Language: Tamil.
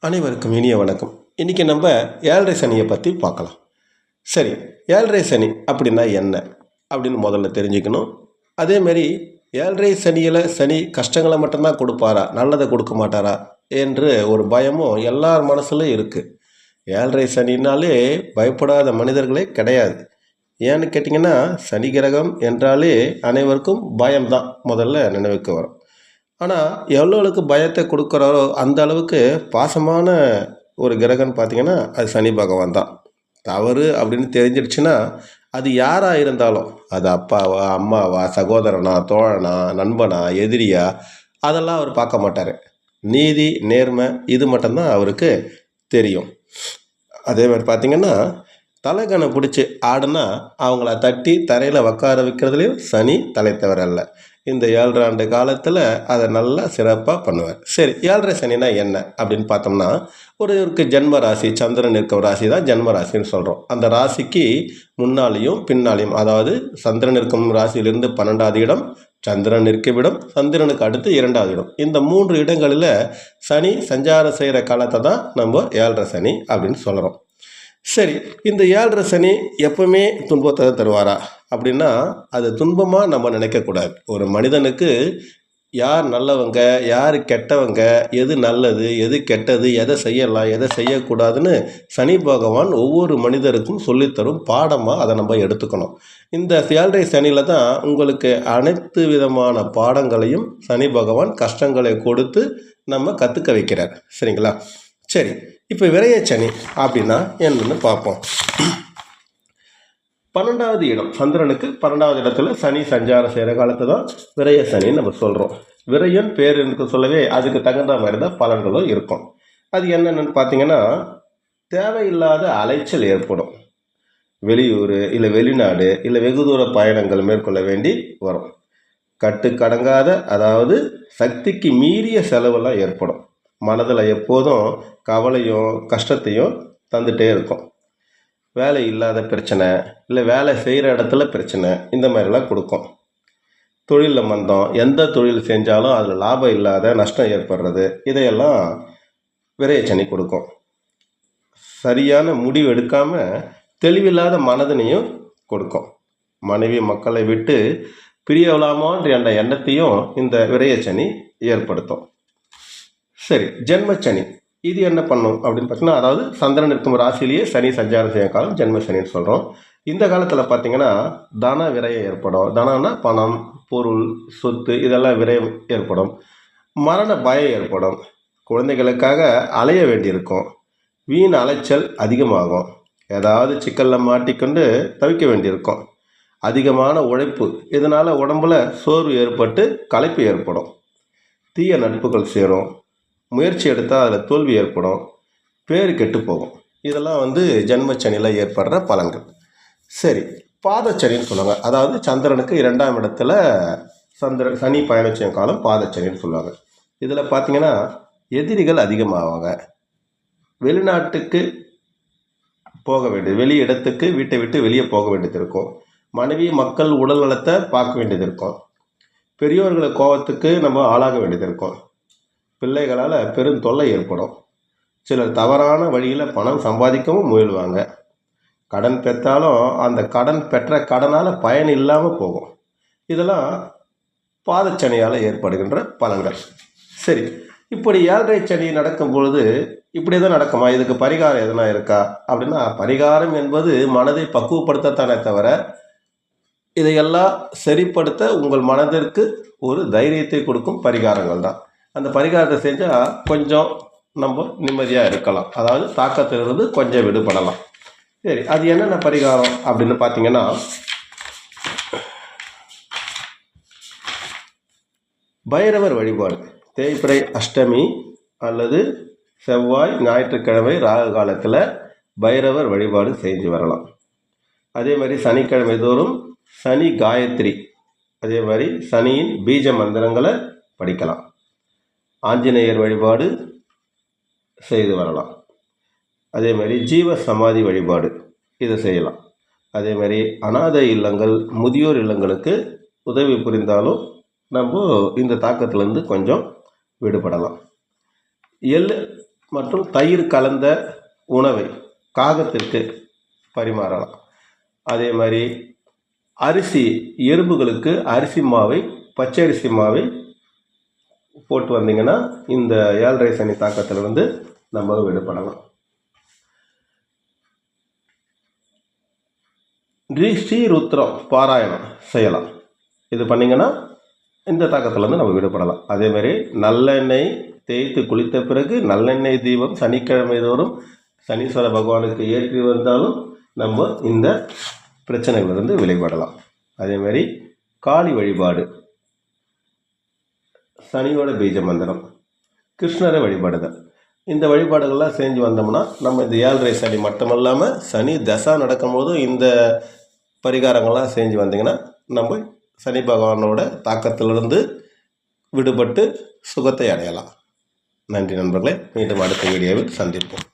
அனைவருக்கும் இனிய வணக்கம். இன்றைக்கி நம்ம ஏழரை சனியை பற்றி பார்க்கலாம். சரி ஏழரை சனி அப்படின்னா என்ன? அப்படின்னு முதல்ல தெரிஞ்சுக்கணும். அதேமாரி ஏழரை சனியில் சனி கஷ்டங்களை மட்டும்தான் கொடுப்பாரா? நல்லதை கொடுக்க மாட்டாரா? என்று ஒரு பயமும் எல்லார் மனசுலையும் இருக்குது ஏழரை சனினாலே பயப்படாத மனிதர்களே கிடையாது. ஏன்னு கேட்டிங்கன்னா சனி கிரகம் என்றாலே அனைவருக்கும் பயம்தான். முதல்ல நினைவுக்கு வரும். ஆனால் எவ்வளோவுக்கு பயத்தை கொடுக்குறாரோ அந்த அளவுக்கு பாசமான ஒரு கிரகம்னு பார்த்தீங்கன்னா அது சனி பகவான் தான். தவறு அப்படின்னு தெரிஞ்சிடுச்சுன்னா அது யாராக இருந்தாலும் அது அப்பாவா அம்மாவா சகோதரனா தோழனா நண்பனா எதிரியா அதெல்லாம் அவர் பார்க்க மாட்டார். நீதி நேர்மை இது மட்டும்தான் அவருக்கு தெரியும். அதே மாதிரி பார்த்திங்கன்னா தலைகனை பிடிச்சி ஆடுனா அவங்கள தட்டி தரையில் உக்கார வைக்கிறதுலையும் சனி தலைத்தவர் அல்ல. இந்த ஏழரை ஆண்டு காலத்தில் அதை நல்லா சிறப்பாக பண்ணுவார். சரி ஏழரை சனினா என்ன அப்படின்னு பார்த்தோம்னா ஒரு ஒருவருக்கு ஜென்ம ராசி சந்திரன் இருக்கிற ராசி தான் ஜென்ம ராசின்னு சொல்கிறோம் அந்த ராசிக்கு முன்னாலேயும் பின்னாலேயும் அதாவது சந்திரன் இருக்கும் ராசியிலிருந்து பன்னெண்டாவது இடம் சந்திரன் இருக்கும் இடம் சந்திரனுக்கு அடுத்து இரண்டாவது இடம். இந்த மூன்று இடங்களில் சனி சஞ்சாரம் செய்கிற காலத்தை தான் நம்ம ஏழரை சனி அப்படின்னு சொல்கிறோம் சரி இந்த ஏழரை சனி எப்பவுமே துன்பத்தை தருவாரா? அப்படின்னா அது துன்பமாக நம்ம நினைக்கக்கூடாது ஒரு மனிதனுக்கு யார் நல்லவங்க யார் கெட்டவங்க எது நல்லது எது கெட்டது எதை செய்யலாம் எதை செய்யக்கூடாதுன்னு சனி பகவான் ஒவ்வொரு மனிதருக்கும் சொல்லித்தரும் பாடமாக அதை நம்ம எடுத்துக்கணும். இந்த ஏழரை சனியில் தான் உங்களுக்கு அனைத்து விதமான பாடங்களையும் சனி பகவான் கஷ்டங்களை கொடுத்து நம்ம கற்றுக்க வைக்கிறார். சரிங்களா? சரி இப்போ விரையச்சனி அப்படின்னா என்னென்னு பார்ப்போம். பன்னெண்டாவது இடம். சந்திரனுக்கு பன்னெண்டாவது இடத்துல சனி சஞ்சாரம் செய்கிற காலத்தை தான் விரய சனின்னு நம்ம சொல்கிறோம் விரையன் பேர் எனக்கு சொல்லவே அதுக்கு தகுந்த மாதிரி தான் பலன்களும் இருக்கும். அது என்னென்னு பார்த்தீங்கன்னா தேவையில்லாத அலைச்சல் ஏற்படும். வெளியூர் இல்லை வெளிநாடு இல்லை வெகு தூர பயணங்கள் மேற்கொள்ள வேண்டி வரும். கட்டுக்கடங்காத அதாவது சக்திக்கு மீறிய செலவெல்லாம் ஏற்படும். மனதில் எப்போதும் கவலையும் கஷ்டத்தையும் தந்துகிட்டே இருக்கும். வேலை இல்லாத பிரச்சனை இல்லை வேலை செய்கிற இடத்துல பிரச்சனை இந்த மாதிரிலாம் கொடுக்கும். தொழிலில் மந்தம் எந்த தொழில் செஞ்சாலும் அதில் லாபம் இல்லாத நஷ்டம் ஏற்படுறது இதையெல்லாம் விரையச்சனி கொடுக்கும். சரியான முடிவு எடுக்காமல் தெளிவில்லாத மனதினையும் கொடுக்கும். மனைவி மக்களை விட்டு பிரியவலாமான்ற என்ற எண்ணத்தையும் இந்த விரையச்சனி ஏற்படுத்தும். சரி ஜென்மச்சனி. இது என்ன பண்ணும் அப்படின்னு பார்த்தீங்கன்னா அதாவது சந்திரன் இருக்கும் ராசிலேயே சனி சஞ்சாரம் செய்ய காலம் ஜென்ம சனின்னு சொல்கிறோம் இந்த காலத்தில் பார்த்தீங்கன்னா தன விரயம் ஏற்படும். தனம்னா பணம் பொருள் சொத்து இதெல்லாம் விரயம் ஏற்படும். மரண பயம் ஏற்படும். குழந்தைகளுக்காக அலைய வேண்டியிருக்கும். வீண் அலைச்சல் அதிகமாகும். ஏதாவது சிக்கலில் மாட்டிக்கொண்டு தவிக்க வேண்டியிருக்கும். அதிகமான உழைப்பு இதனால் உடம்புல சோர்வு ஏற்பட்டு களைப்பு ஏற்படும். தீய நட்புகள் சேரும். முயற்சி எடுத்தால் அதில் தோல்வி ஏற்படும். பேர் கெட்டு போகும். இதெல்லாம் வந்து ஜென்மச்சனியில் ஏற்படுற பலன்கள். சரி பாதச்சனின்னு சொல்லுவாங்க. அதாவது சந்திரனுக்கு இரண்டாம் இடத்துல சந்திர சனி பயணம் காலம் பாதச்சனின்னு சொல்லுவாங்க. இதில் பார்த்தீங்கன்னா எதிரிகள் அதிகமாவாங்க. வெளிநாட்டுக்கு போக வேண்டியது வெளி இடத்துக்கு வீட்டை விட்டு வெளியே போக வேண்டியது இருக்கும். மனைவி மக்கள் உடல் நலத்தை பார்க்க வேண்டியது இருக்கும். பெரியோர்களை கோபத்துக்கு நம்ம ஆளாக வேண்டியது இருக்கும். பிள்ளைகளால் பெரும் தொல்லை ஏற்படும். சிலர் தவறான வழியில் பணம் சம்பாதிக்கவும் முயல்வாங்க. கடன் பெற்றாலும் அந்த கடன் பெற்ற கடனால் பயன் இல்லாமல் போகும். இதெல்லாம் பாதச்சனியால் ஏற்படுகின்ற பலன்கள். சரி இப்படி ஏழரை சனி நடக்கும் பொழுது இப்படி தான் நடக்குமா? இதுக்கு பரிகாரம் எதனா இருக்கா? அப்படின்னா பரிகாரம் என்பது மனதை பக்குவப்படுத்தத்தானே தவிர இதையெல்லாம் சரிப்படுத்த உங்கள் மனதிற்கு ஒரு தைரியத்தை கொடுக்கும் பரிகாரங்கள் தான் அந்த பரிகாரத்தை செஞ்சால் கொஞ்சம் நம்ம நிம்மதியாக இருக்கலாம். அதாவது தாக்கத்திலிருந்து கொஞ்சம் விடுபடலாம். சரி அது என்னென்ன பரிகாரம் அப்படின்னு பார்த்தீங்கன்னா பைரவர் வழிபாடு. தேய்பிறை அஷ்டமி அல்லது செவ்வாய் ஞாயிற்றுக்கிழமை ராகு காலத்தில் பைரவர் வழிபாடு செஞ்சு வரலாம். அதே மாதிரி சனிக்கிழமை தோறும் சனி காயத்ரி. அதே மாதிரி சனியின் பீஜ மந்திரங்களை படிக்கலாம். ஆஞ்சநேயர் வழிபாடு செய்து வரலாம். அதே மாதிரி ஜீவ சமாதி வழிபாடு இதை செய்யலாம். அதே மாதிரி அனாதை இல்லங்கள் முதியோர் இல்லங்களுக்கு உதவி புரிந்தாலும் நம்ம இந்த தாக்கத்துலேருந்து கொஞ்சம் விடுபடலாம். எள் மற்றும் தயிர் கலந்த உணவை காகத்திற்கு பரிமாறலாம். அதே மாதிரி அரிசி எறும்புகளுக்கு அரிசி மாவை பச்சை அரிசி மாவை போட்டு வந்தீங்கன்னா இந்த ஏழரை சனி தாக்கத்திலிருந்து நம்ம விடுபடலாம். ஸ்ரீ ஸ்ரீருத்ரம் பாராயணம் செய்யலாம். இது பண்ணிங்கன்னா இந்த தாக்கத்திலேருந்து நம்ம விடுபடலாம். அதேமாதிரி நல்லெண்ணெய் தேய்த்து குளித்த பிறகு நல்லெண்ணெய் தீபம் சனிக்கிழமை தோறும் சனீஸ்வர பகவானுக்கு ஏற்றி வந்தாலும் நம்ம இந்த பிரச்சனைகளிலிருந்து விளைபடலாம் அதேமாதிரி காளி வழிபாடு சனியோட பீஜ மந்திரம் கிருஷ்ணரை வழிபாடுதல். இந்த வழிபாடுகள்லாம் செஞ்சு வந்தோம்னா நம்ம இந்த ஏழரை சனி மட்டும் இல்லாமல் சனி தசா நடக்கும்போதும் இந்த பரிகாரங்கள்லாம் செஞ்சு வந்தீங்கன்னா நம்ம சனி பகவானோட தாக்கத்திலிருந்து விடுபட்டு சுகத்தை அடையலாம். நன்றி நண்பர்களே மீண்டும் அடுத்த வீடியோவில் சந்திப்போம்.